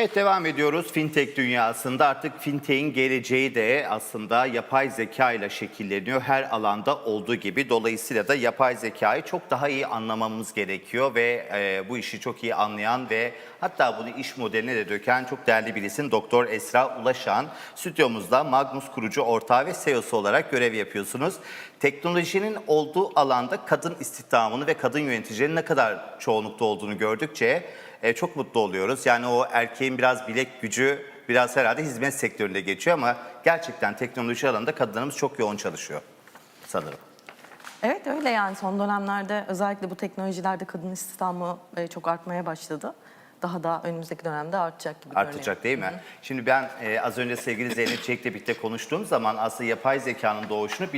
Evet devam ediyoruz. Fintech dünyasında artık fintech'in geleceği de aslında yapay zeka ile şekilleniyor. Her alanda olduğu gibi. Dolayısıyla da yapay zekayı çok daha iyi anlamamız gerekiyor ve e, bu işi çok iyi anlayan ve hatta bunu iş modeline de döken çok değerli bir isim Doktor Esra Ulaşan. Stüdyomuzda Magnus kurucu ortağı ve CEO'su olarak görev yapıyorsunuz. Teknolojinin olduğu alanda kadın istihdamını ve kadın yöneticilerin ne kadar çoğunlukta olduğunu gördükçe e, çok mutlu oluyoruz. Yani o erkeğin biraz bilek gücü biraz herhalde hizmet sektöründe geçiyor ama gerçekten teknoloji alanında kadınlarımız çok yoğun çalışıyor sanırım. Evet öyle yani son dönemlerde özellikle bu teknolojilerde kadın istihdamı e, çok artmaya başladı. Daha da önümüzdeki dönemde artacak gibi görünüyor. Artacak değil mi? Şimdi ben e, az önce sevgili Zeynep Çelik'le birlikte konuştuğum zaman aslında yapay zekanın doğuşunu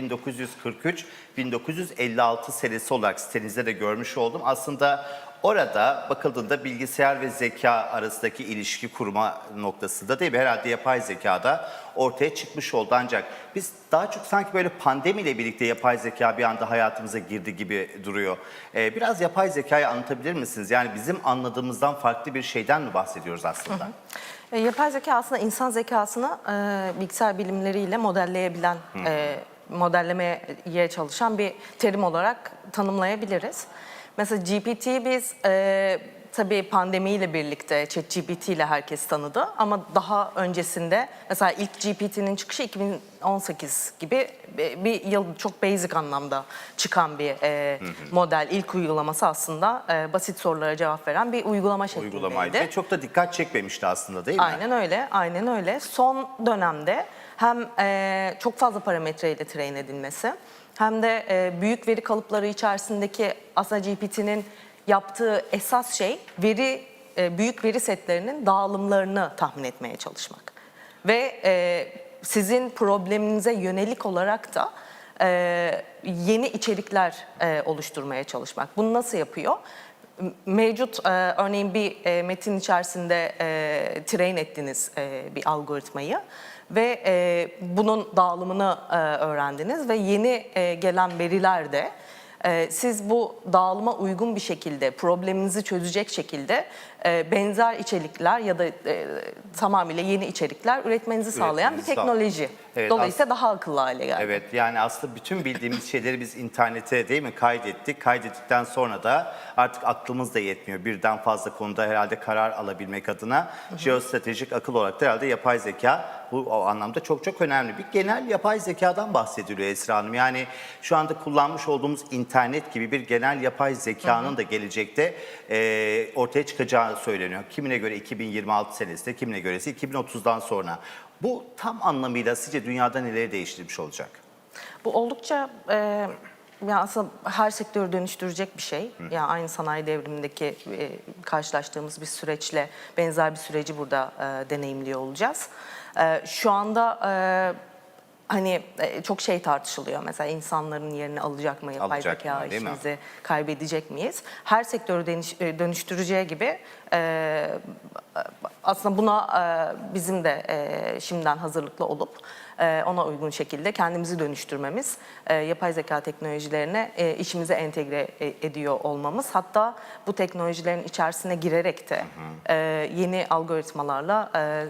1943-1956 senesi olarak sitenizde de görmüş oldum. Aslında orada bakıldığında bilgisayar ve zeka arasındaki ilişki kurma noktasında değil mi? Herhalde yapay zekada ortaya çıkmış oldu ancak biz daha çok sanki böyle pandemiyle birlikte yapay zeka bir anda hayatımıza girdi gibi duruyor. E, biraz yapay zekayı anlatabilir misiniz? Yani bizim anladığımızdan farklı bir şeyden mi bahsediyoruz aslında? E, yapay zeka aslında insan zekasını e, bilgisayar bilimleriyle modelleyebilen, e, modellemeye çalışan bir terim olarak tanımlayabiliriz. Mesela GPT'yi biz e, tabii pandemiyle birlikte ChatGPT ile herkes tanıdı ama daha öncesinde mesela ilk GPT'nin çıkışı 2018 gibi bir yıl çok basic anlamda çıkan bir e, model. İlk uygulaması aslında e, basit sorulara cevap veren bir uygulama şeklindeydi. uygulamaydı. Çok da dikkat çekmemişti aslında değil mi? Aynen öyle, aynen öyle. Son dönemde hem e, çok fazla parametreyle train edilmesi hem de e, büyük veri kalıpları içerisindeki aslında GPT'nin yaptığı esas şey veri e, büyük veri setlerinin dağılımlarını tahmin etmeye çalışmak. Ve e, sizin probleminize yönelik olarak da e, yeni içerikler e, oluşturmaya çalışmak. Bunu nasıl yapıyor? Mevcut e, örneğin bir e, metin içerisinde e, train ettiğiniz e, bir algoritmayı ve e, bunun dağılımını e, öğrendiniz. Ve yeni e, gelen veriler de e, siz bu dağılıma uygun bir şekilde probleminizi çözecek şekilde benzer içerikler ya da e, tamamıyla yeni içerikler üretmenizi sağlayan bir teknoloji. Evet, Dolayısıyla daha akıllı hale geldi. Evet yani aslında bütün bildiğimiz şeyleri biz internete değil mi kaydettik. Kaydettikten sonra da artık aklımız da yetmiyor. Birden fazla konuda herhalde karar alabilmek adına jeostratejik akıl olarak da herhalde yapay zeka bu o anlamda çok çok önemli. Bir genel yapay zekadan bahsediliyor Esra Hanım. Yani şu anda kullanmış olduğumuz internet gibi bir genel yapay zekanın da gelecekte e, ortaya çıkacağı söyleniyor. Kimine göre 2026 senesinde, kimine göre ise 2030'dan sonra. Bu tam anlamıyla sizce dünyada neleri değiştirmiş olacak? Bu oldukça e, ya aslında her sektörü dönüştürecek bir şey. Ya aynı sanayi devrimindeki e, karşılaştığımız bir süreçle benzer bir süreci burada e, deneyimliyor olacağız. E, şu anda e, hani e, çok şey tartışılıyor. Mesela insanların yerini alacak mı yapay Alacak zeka mı, değil mi? işimizi kaybedecek miyiz? Her sektörü dönüş- e, dönüştüreceği gibi e, aslında buna e, bizim de e, şimdiden hazırlıklı olup ona uygun şekilde kendimizi dönüştürmemiz, e, yapay zeka teknolojilerine e, işimize entegre e- ediyor olmamız. Hatta bu teknolojilerin içerisine girerek de e, yeni algoritmalarla e,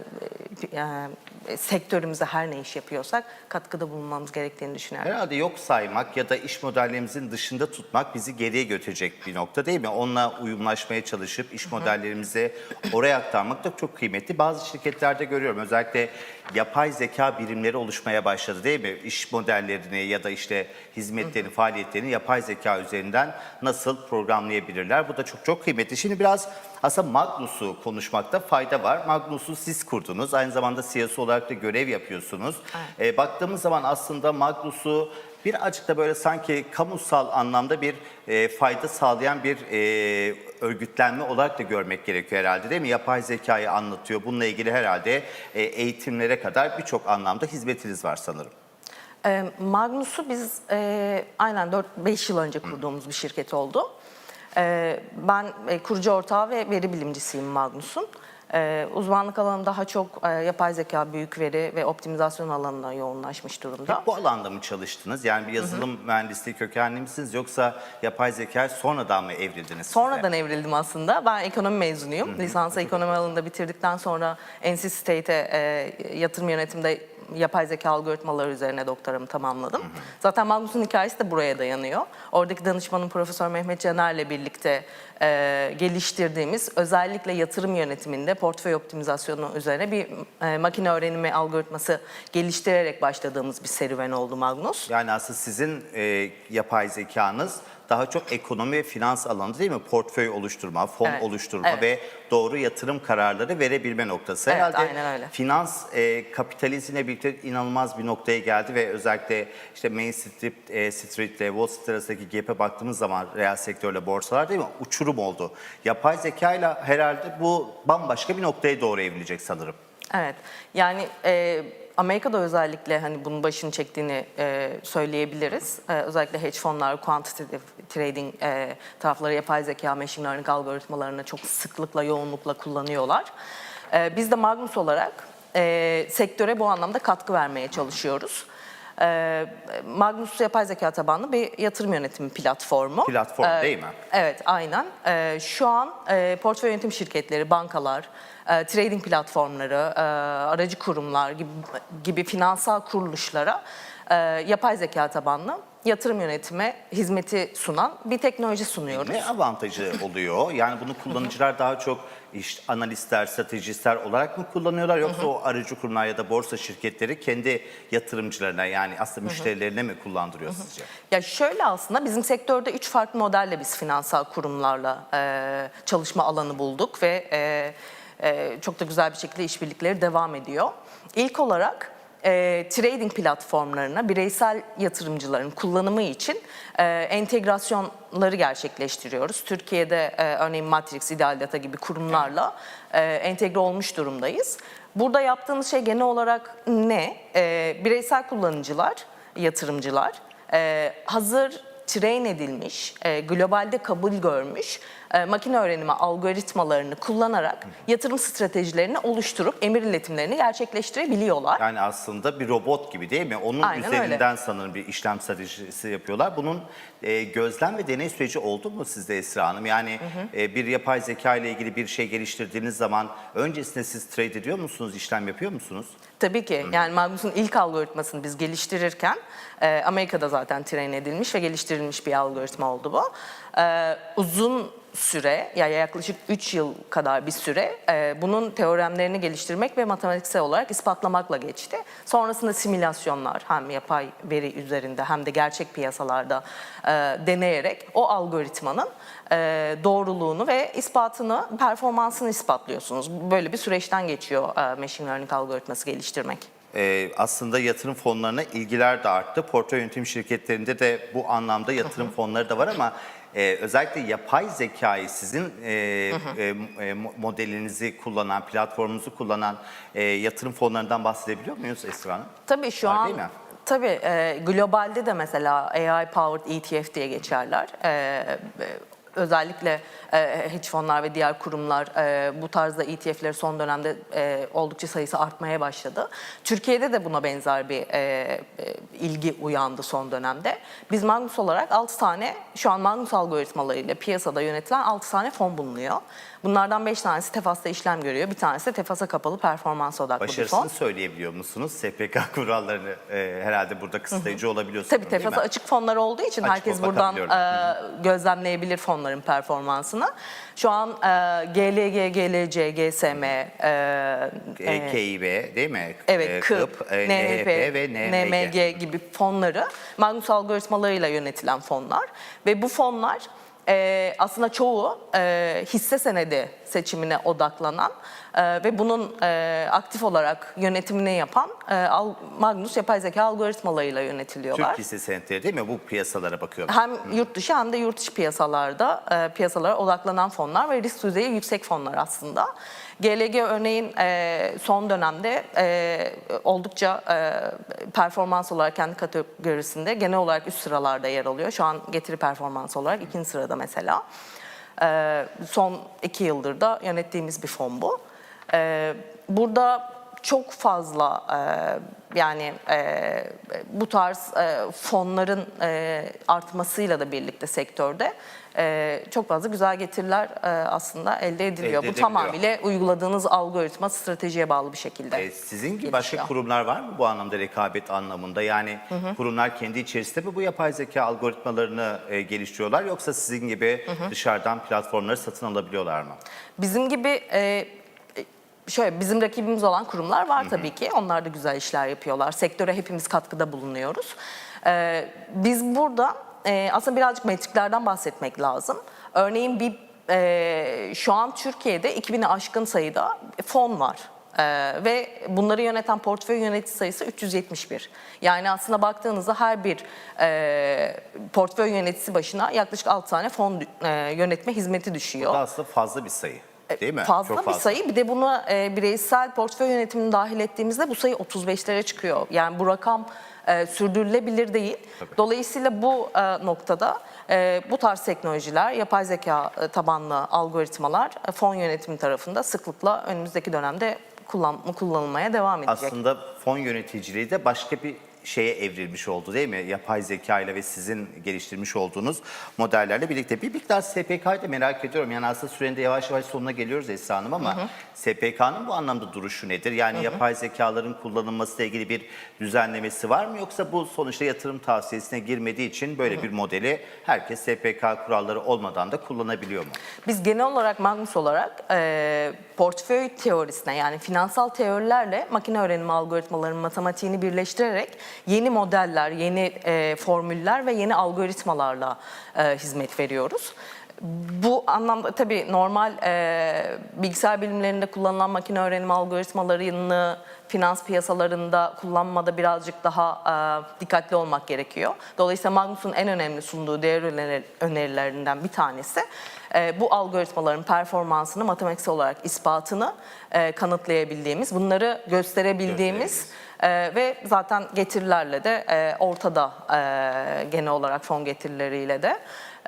e, sektörümüze her ne iş yapıyorsak katkıda bulunmamız gerektiğini düşünüyorum. Herhalde yok saymak ya da iş modellerimizin dışında tutmak bizi geriye götürecek bir nokta değil mi? Onunla uyumlaşmaya çalışıp iş modellerimizi oraya aktarmak da çok kıymetli. Bazı şirketlerde görüyorum özellikle yapay zeka birimleri oluşmaya başladı değil mi? İş modellerini ya da işte hizmetlerini, faaliyetlerini yapay zeka üzerinden nasıl programlayabilirler? Bu da çok çok kıymetli. Şimdi biraz aslında Magnus'u konuşmakta fayda var. Magnus'u siz kurdunuz. Aynı zamanda CEO'su olarak da görev yapıyorsunuz. E, baktığımız zaman aslında Magnus'u birazcık da böyle sanki kamusal anlamda bir e, fayda sağlayan bir e, örgütlenme olarak da görmek gerekiyor herhalde değil mi? Yapay zekayı anlatıyor. Bununla ilgili herhalde e, eğitimlere kadar birçok anlamda hizmetiniz var sanırım. E, Magnus'u biz e, aynen 4-5 yıl önce kurduğumuz bir şirket oldu. E, ben e, kurucu ortağı ve veri bilimcisiyim Magnus'un. E, uzmanlık alanım daha çok e, yapay zeka, büyük veri ve optimizasyon alanına yoğunlaşmış durumda. Bu alanda mı çalıştınız? Yani bir yazılım mühendisliği kökenli misiniz yoksa yapay zeka sonradan mı evrildiniz? Sonradan evrildim aslında. Ben ekonomi mezunuyum. Lisansı ekonomi alanında bitirdikten sonra NC State'e e, yatırım yönetimde yapay zeka algoritmaları üzerine doktoramı tamamladım. Zaten Magnus'un hikayesi de buraya dayanıyor. Oradaki danışmanım Profesör Mehmet Caner'le birlikte e, geliştirdiğimiz özellikle yatırım yönetiminde portföy optimizasyonu üzerine bir e, makine öğrenimi algoritması geliştirerek başladığımız bir serüven oldu Magnus. Yani aslında sizin e, yapay zekanız daha çok ekonomi ve finans alanı değil mi? Portföy oluşturma, fon Evet, oluşturma evet. ve doğru yatırım kararları verebilme noktası. Evet, Herhalde aynen öyle. finans e, kapitalizmle birlikte inanılmaz bir noktaya geldi ve özellikle işte Main Street, e, Street ile Wall Street arasındaki gap'e baktığımız zaman reel sektörle borsalar değil mi? Uçurum oldu. Yapay zeka ile herhalde bu bambaşka bir noktaya doğru evrilecek sanırım. Evet. Yani e, Amerika'da özellikle hani bunun başını çektiğini e, söyleyebiliriz. E, özellikle hedge fonlar, quantitative trading e, tarafları yapay zeka, machine learning algoritmalarını çok sıklıkla, yoğunlukla kullanıyorlar. E, biz de Magnus olarak e, sektöre bu anlamda katkı vermeye çalışıyoruz. E, Magnus yapay zeka tabanlı bir yatırım yönetimi platformu. Platform E, değil mi? Evet, aynen. Ee, şu an e, portföy yönetim şirketleri, bankalar, e, trading platformları, e, aracı kurumlar gibi, gibi finansal kuruluşlara e, yapay zeka tabanlı yatırım yönetimi hizmeti sunan bir teknoloji sunuyoruz. Ne avantajı oluyor? Yani bunu kullanıcılar daha çok iş analistler, stratejistler olarak mı kullanıyorlar yoksa o aracı kurumlar ya da borsa şirketleri kendi yatırımcılarına yani aslında müşterilerine mi kullandırıyor sizce? Ya şöyle aslında bizim sektörde üç farklı modelle biz finansal kurumlarla e, çalışma alanı bulduk ve e, e, çok da güzel bir şekilde işbirlikleri devam ediyor. İlk olarak e, trading platformlarına bireysel yatırımcıların kullanımı için e, entegrasyonları gerçekleştiriyoruz. Türkiye'de e, örneğin Matrix, Ideal Data gibi kurumlarla e, entegre olmuş durumdayız. Burada yaptığımız şey genel olarak ne? E, bireysel kullanıcılar, yatırımcılar e, hazır train edilmiş, e, globalde kabul görmüş e, makine öğrenimi algoritmalarını kullanarak yatırım stratejilerini oluşturup emir iletimlerini gerçekleştirebiliyorlar. Yani aslında bir robot gibi değil mi? Onun Aynen üzerinden sanırım bir işlem stratejisi yapıyorlar. Bunun e, gözlem ve deney süreci oldu mu sizde Esra Hanım? Yani e, bir yapay zeka ile ilgili bir şey geliştirdiğiniz zaman öncesinde siz trade ediyor musunuz, işlem yapıyor musunuz? Tabii ki. Yani Magnus'un ilk algoritmasını biz geliştirirken e, Amerika'da zaten train edilmiş ve geliştirilmiş bir algoritma oldu bu. E, uzun süre, yani yaklaşık 3 yıl kadar bir süre e, bunun teoremlerini geliştirmek ve matematiksel olarak ispatlamakla geçti. Sonrasında simülasyonlar hem yapay veri üzerinde hem de gerçek piyasalarda e, deneyerek o algoritmanın e, doğruluğunu ve ispatını, performansını ispatlıyorsunuz. Böyle bir süreçten geçiyor e, machine learning algoritması geliştirmek. Ee, aslında yatırım fonlarına ilgiler de arttı. Portföy yönetim şirketlerinde de bu anlamda yatırım fonları da var ama e, özellikle yapay zekayı sizin e, e, e, mo- modelinizi kullanan, platformunuzu kullanan e, yatırım fonlarından bahsedebiliyor muyuz Esra Hanım? Tabii şu Var an tabii e, globalde de mesela AI powered ETF diye geçerler. E, e, özellikle e, hedge fonlar ve diğer kurumlar e, bu tarzda ETF'leri son dönemde e, oldukça sayısı artmaya başladı. Türkiye'de de buna benzer bir e, e, ilgi uyandı son dönemde. Biz Magnus olarak 6 tane şu an Magnus algoritmalarıyla piyasada yönetilen 6 tane fon bulunuyor. Bunlardan 5 tanesi Tefas'ta işlem görüyor. Bir tanesi de Tefas'a kapalı performans odaklı bir fon. Başarısını söyleyebiliyor musunuz? SPK kurallarını e, herhalde burada kısıtlayıcı olabiliyor Tabii değil Tefas'a mi? açık fonlar olduğu için Açık herkes buradan bakabiliyorum. e, gözlemleyebilir fonların performansını. Şu an e, GLG, GLC, GSM, e, E, e, KİB değil mi? Evet, E, KIP, e, NHP, ve NMG. NMG gibi fonları Magnus algoritmalarıyla yönetilen fonlar ve bu fonlar e, aslında çoğu e, hisse senedi seçimine odaklanan e, ve bunun e, aktif olarak yönetimini yapan e, al- Magnus yapay zeka algoritmalarıyla yönetiliyorlar. Türk hisse senetleri değil mi? Bu piyasalara bakıyorum. Hem yurt dışı hem de yurt dışı piyasalarda e, piyasalara odaklanan fonlar ve risk düzeyi yüksek fonlar aslında. GLG örneğin e, son dönemde e, oldukça e, performans olarak kendi kategorisinde genel olarak üst sıralarda yer alıyor. Şu an getiri performans olarak ikinci sırada mesela. E, son iki yıldır da yönettiğimiz bir fon bu. E, burada çok fazla e, yani e, bu tarz e, fonların artmasıyla da birlikte sektörde e, çok fazla güzel getiriler e, aslında elde ediliyor. Elde bu tamamıyla uyguladığınız algoritma stratejiye bağlı bir şekilde. E, sizin gibi başka gelişiyor. kurumlar var mı bu anlamda rekabet anlamında? Yani kurumlar kendi içerisinde mi bu yapay zeka algoritmalarını e, geliştiriyorlar yoksa sizin gibi dışarıdan platformları satın alabiliyorlar mı? Bizim gibi e, şöyle bizim rakibimiz olan kurumlar var tabii ki. Onlar da güzel işler yapıyorlar. Sektöre hepimiz katkıda bulunuyoruz. E, biz burada e, aslında birazcık metriklerden bahsetmek lazım. Örneğin bir e, şu an Türkiye'de 2000'i aşkın sayıda fon var. Ee, ve bunları yöneten portföy yönetici sayısı 371. Yani aslında baktığınızda her bir e, portföy yöneticisi başına yaklaşık 6 tane fon e, yönetme hizmeti düşüyor. Bu da aslında fazla bir sayı değil mi? E, Fazla Çok bir sayı. Bir de buna e, bireysel portföy yönetimini dahil ettiğimizde bu sayı 35'lere çıkıyor. Yani bu rakam e, sürdürülebilir değil. Dolayısıyla bu e, noktada e, bu tarz teknolojiler, yapay zeka e, tabanlı algoritmalar e, fon yönetimi tarafında sıklıkla önümüzdeki dönemde kullan, kullanılmaya devam edecek. Aslında fon yöneticiliği de başka bir şeye evrilmiş oldu değil mi? Yapay zeka ile ve sizin geliştirmiş olduğunuz modellerle birlikte. Bir miktar SPK'yı da merak ediyorum. Yani aslında sürenin de yavaş yavaş sonuna geliyoruz Esra Hanım ama SPK'nın bu anlamda duruşu nedir? Yani yapay zekaların kullanılması ile ilgili bir düzenlemesi var mı? Yoksa bu sonuçta yatırım tavsiyesine girmediği için böyle bir modeli herkes SPK kuralları olmadan da kullanabiliyor mu? Biz genel olarak Magnus olarak e, portföy teorisine yani finansal teorilerle makine öğrenimi algoritmalarının matematiğini birleştirerek yeni modeller, yeni e, formüller ve yeni algoritmalarla e, hizmet veriyoruz. Bu anlamda tabii normal e, bilgisayar bilimlerinde kullanılan makine öğrenimi algoritmalarını finans piyasalarında kullanmada birazcık daha e, dikkatli olmak gerekiyor. Dolayısıyla Magnus'un en önemli sunduğu değer öneri- önerilerinden bir tanesi e, bu algoritmaların performansını matematiksel olarak ispatını e, kanıtlayabildiğimiz, bunları gösterebildiğimiz e, ve zaten getirilerle de e, ortada e, genel olarak fon getirileriyle de.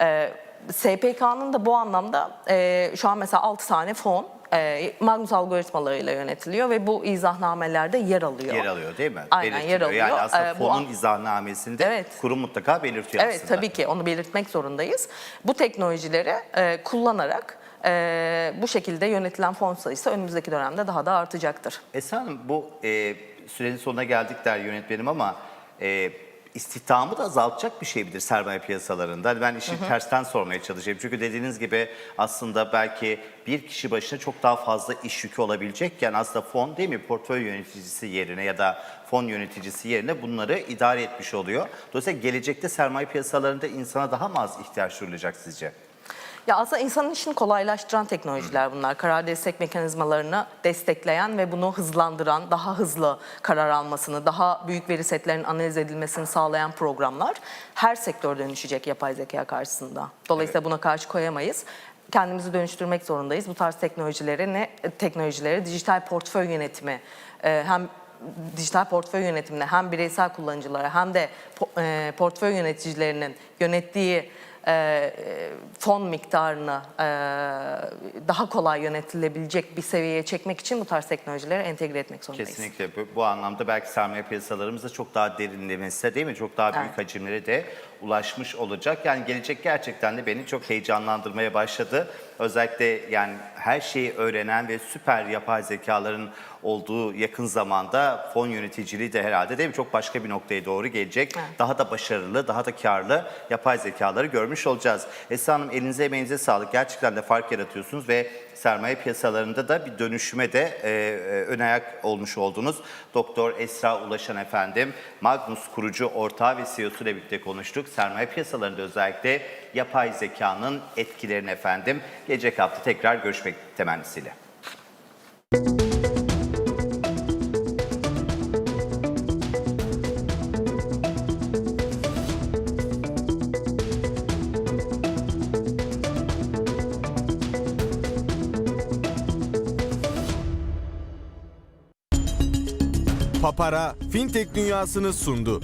E, SPK'nın da bu anlamda e, şu an mesela 6 tane fon e, Magnus algoritmalarıyla yönetiliyor ve bu izahnamelerde yer alıyor. Yer alıyor değil mi? Aynen, yer Belirtiliyor. Yani alıyor. aslında Ee, bu fonun an- izahnamesinde Evet. kurum mutlaka belirtiyor Evet aslında. tabii ki onu belirtmek zorundayız. Bu teknolojileri e, kullanarak e, bu şekilde yönetilen fon sayısı önümüzdeki dönemde daha da artacaktır. Esra Hanım bu e, sürenin sonuna geldik der yönetmenim ama e, istihdamı da azaltacak bir şey midir sermaye piyasalarında? Hani Ben işi tersten sormaya çalışayım. Çünkü dediğiniz gibi aslında belki bir kişi başına çok daha fazla iş yükü olabilecekken aslında fon değil mi portföy yöneticisi yerine ya da fon yöneticisi yerine bunları idare etmiş oluyor. Dolayısıyla gelecekte sermaye piyasalarında insana daha mı az ihtiyaç duyulacak sizce? Ya aslında insanın işini kolaylaştıran teknolojiler bunlar. Karar destek mekanizmalarını destekleyen ve bunu hızlandıran, daha hızlı karar almasını, daha büyük veri setlerinin analiz edilmesini sağlayan programlar her sektör dönüşecek yapay zeka karşısında. Dolayısıyla buna karşı koyamayız. Kendimizi dönüştürmek zorundayız. Bu tarz teknolojileri ne teknolojileri dijital portföy yönetimi e, hem dijital portföy yönetimine hem bireysel kullanıcılara hem de po- e, portföy yöneticilerinin yönettiği e, fon miktarını e, daha kolay yönetilebilecek bir seviyeye çekmek için bu tarz teknolojileri entegre etmek zorundayız. Kesinlikle bu, bu anlamda belki sermaye piyasalarımızda çok daha derinlemesine değil mi? Çok daha büyük Evet. hacimlere de ulaşmış olacak. Yani gelecek gerçekten de beni çok heyecanlandırmaya başladı. Özellikle yani her şeyi öğrenen ve süper yapay zekaların olduğu yakın zamanda fon yöneticiliği de herhalde değil mi? Çok başka bir noktaya doğru gelecek. Evet. Daha da başarılı, daha da karlı yapay zekaları görmüş olacağız. Esra Hanım elinize emeğinize sağlık. Gerçekten de fark yaratıyorsunuz ve sermaye piyasalarında da bir dönüşüme de e, e, ön ayak olmuş oldunuz. Doktor Esra Ulaşan efendim, Magnus kurucu ortağı ve CEO'su ile birlikte konuştuk. Sermaye piyasalarında özellikle yapay zekanın etkilerini efendim. Gelecek hafta tekrar görüşmek temennisiyle. fintech dünyasını sundu.